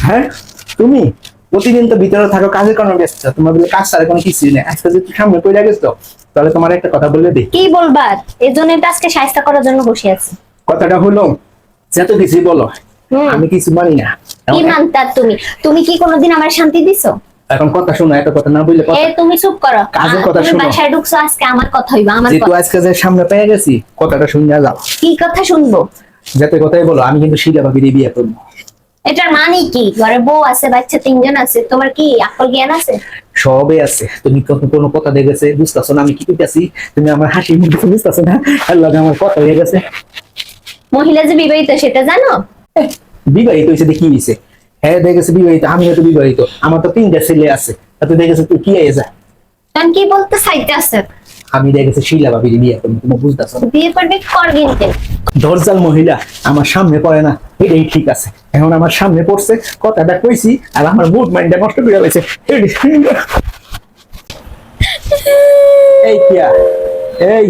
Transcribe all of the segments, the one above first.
হ্যাঁ? তুমি? প্রতিদিন তো ভিতরে থাকো কাজের কারণে ব্যস্ত। তোমার বলে কাজ ছাড়া কোনো কিছুই নেই। আজকে যদি সামনে পড়ে গেছো তাহলে তোমার একটা কথা বলে দিই। কি বলবার এই জন্য তো আজকে সাহায্য করার জন্য বসে আছি। কথাটা হলো যত কিছুই বলো আমি কিছু মানি না। কি মানতার তুমি? তুমি কি কোনোদিন আমার শান্তি দিছো? এখন কথা শোনো এত কথা না বললে এ কথা তুমি চুপ করো। কাজের কথা শোনো। বাসায় ঢুকছো আজকে আমার কথা হইবা আমার কথা- আজকে যে সামনে পেয়ে গেছি কথাটা শুনে যাও। কি কথা শুনব? যাতে কথাই বলো আমি কিন্তু শিলা ভাবির বিয়ে করব। এটার মানে কি? ঘরে বউ আছে বাচ্চা তিনজন আছে তোমার কি আকল জ্ঞান আছে? সবে আছে। তুমি কোনো কথা দেখেছে বুঝতেছো না আমি কি করতেছি তুমি আমার হাসি মুখে বুঝতেছো না? আর লগে আমার কথা হয়ে গেছে। মহিলা যে বিবাহিত সেটা জানো? বিবাহিত হয়েছে দেখি হয়েছে হ্যাঁ দেখেছে বিবাহিত আমি তো বিবাহিত। আমার তো তিনটা ছেলে আছে। তাতে দেখেছে তুই কি হয়ে যা। কারণ কি বলতে চাইতে আছে আমি দেখেছি শিলা ভাবির বিয়ে করব তুমি বুঝতেছো বিয়ে করবে কর কিনতে দরজাল মহিলা আমার সামনে পড়ে না। এটাই ঠিক আছে। এখন আমার সামনে পড়ছে কথাটা কইছি আর আমার মুড মাইন্ডটা নষ্ট করে গেছে এই কিয়া এই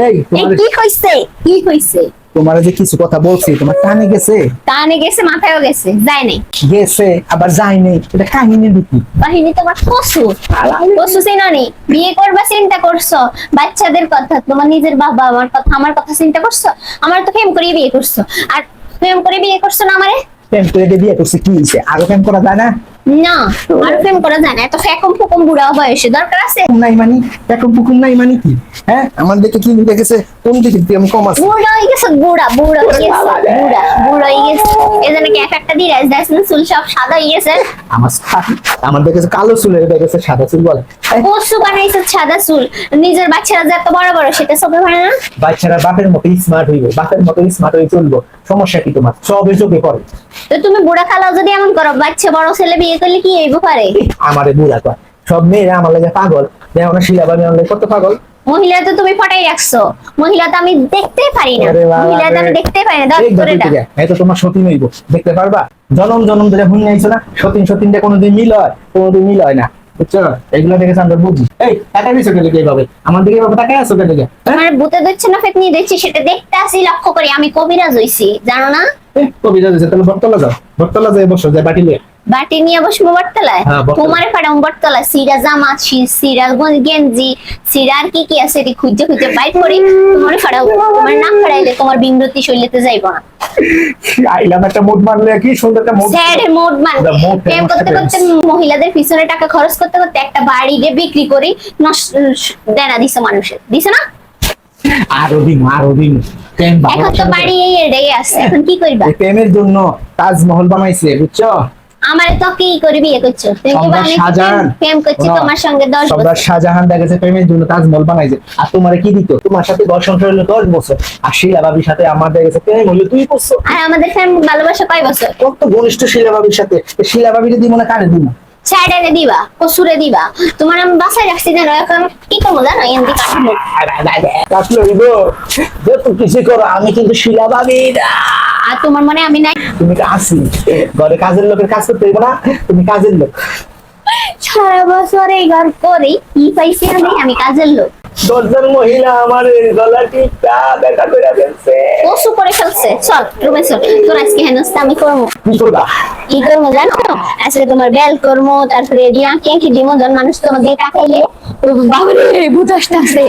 এই। এই কি হইছে কি হইছে তোমার যে কিছু কথা বলছি তোমার কানে গেছে? কানে গেছে মাথায়ও গেছে যায় নাই। গেছে আবার যায়নি এটা কাহিনী দুটি বাহিনী তোমার পশু পশু চিনি বিয়ে করবা চিন্তা করছ। বাচ্চাদের কথা তোমার নিজের বাবা আমার কথা আমার কথা চিন্তা করছ? আমার তো প্রেম করে বিয়ে করছ। আর প্রেম করে বিয়ে করছ না আমারে? প্রেম করে বিয়ে করছে কি হয়েছে আরও প্রেম করা যায় না? না আর প্রেম করা যায় না। এত ফেকম ফুকম বুড়া বয়সে দরকার আছে? নাই মানি? এখন হুকুম নাই মানি কি? হ্যাঁ? আমার দেখে কি দেখেছে কোন দিকে দিয়ে আমি কম আছে? বুড়া হয়ে গেছে বুড়া বুড়া হয়ে গেছে বুড়া বুড়া হয়ে গেছে। এই কি এক একটা দিয়ে রাইস চুল সব সাদা হয়ে গেছে। আমার আমার দেখেছে কালো চুলের দেখেছে সাদা চুল বলে। পশু বানাইছে সাদা চুল। নিজের বাচ্চারা যে এত বড় বড় সেটা চোখে পড়ে না? বাচ্চারা বাপের মতো স্মার্ট হইবে বাপের মতো স্মার্ট হয়ে চলবো। সমস্যা কি তোমার? সবে চোখে পড়ে তো তুমি বুড়া খালাও যদি এমন করো বাচ্চা বড় ছেলে বিয়ে করলে কি হইব পারে? আমারে বুড়া কয়। সব মেয়েরা আমার লাগে পাগল। দেখো না শিলা বাবি আমার কত পাগল। মহিলা তো তুমি ফটাই রাখছো। মহিলা তো আমি দেখতে পারি না। মহিলা তো আমি দেখতে পারি না। এই করে দাও এই তো তোমার সতীন হইব দেখতে পারবা? জনম জনম ধরে ভুল নাইছো না? সতীন সতীনটা কোনোদিন মিল হয়? কোনোদিন মিল হয় না। বুঝছ? এগুলো দেখেছে আমরা বুঝি এই টাকা দিছো কেন এইভাবে আমার দিকে এভাবে টাকা আছো কেন আমার বুতে দিচ্ছে না ফেতনি দিচ্ছে সেটা দেখতে আসি লক্ষ্য করি আমি কবিরাজ হইছি জানো না? কবিতা দিছে তাহলে বটতলা যাও। বটতলা যাই বসো যে বাটি লিয়ে বাটি নিয়ে বসবো বটতলায়? তোমার ফাড়াম বটতলায় সিরা জামা সিরা গেঞ্জি সিরা আর কি কি আছে খুঁজে খুঁজে বাইর করি তোমার ফাড়াও তোমার নাম ফাড়াইলে তোমার বিমরতি শৈলীতে যাইব না। আইলাম একটা মুড মারলে কি সুন্দর একটা মুড স্যাড মোড প্রেম করতে করতে মহিলাদের পিছনে টাকা খরচ করতে করতে একটা বাড়ি দিয়ে বিক্রি করি নষ্ট দেনা দিছে মানুষের। দিছে না? আরও দিন আরও দিন। এখন তো বাড়ি এই আছে এখন কি করবা? প্রেমের জন্য তাজমহল বানাইছে বুঝছ? আমারে তো কি করে বিয়ে করছ। প্রেম- করছি তোমার সঙ্গে দশ সম্রাট বছর। শাহজাহান দেখেছে প্রেমের জন্য তাজমহল বানাইছে। আর তোমার কি দিত? তোমার সাথে দশ সংসার হলো দশ বছর। আর শিলা বাবির সাথে আমার দেখেছে প্রেম হলো তুই করছ আর আমাদের প্রেম ভালোবাসা কয় বছর? কত ঘনিষ্ঠ শিলা বাবির সাথে। শিলা বাবির দিব না কারে দিব? সাইডে দিবা কসুরে দিবা। তোমার আমি বাসায় রাখছি জানো এখন কি করব জানো এমনি কাটবো যত কিছু করো আমি কিন্তু শিলা বাবির আর তোমার মনে আমি নাই। তুমি আসি ঘরে কাজের লোকের কাজ করতে হইব না তুমি কাজের লোক। সারা বছর এই ঘর করি কি পাইছি আমি? আমি কাজের লোক। দশজন মহিলা আমার গলা টিপটা দেখা করে ফেলছে। কসু করে ফেলছে। চল রুমে চল। তোর আজকে হেনস্তা আমি করব। কি করবা? কি করব জানো? আজকে তোমার বেল করব তারপরে রিয়াকে কি ডিমো জন মানুষ তোমার দিয়ে তাকাইলে? বাবরে ভূত আসতে আসে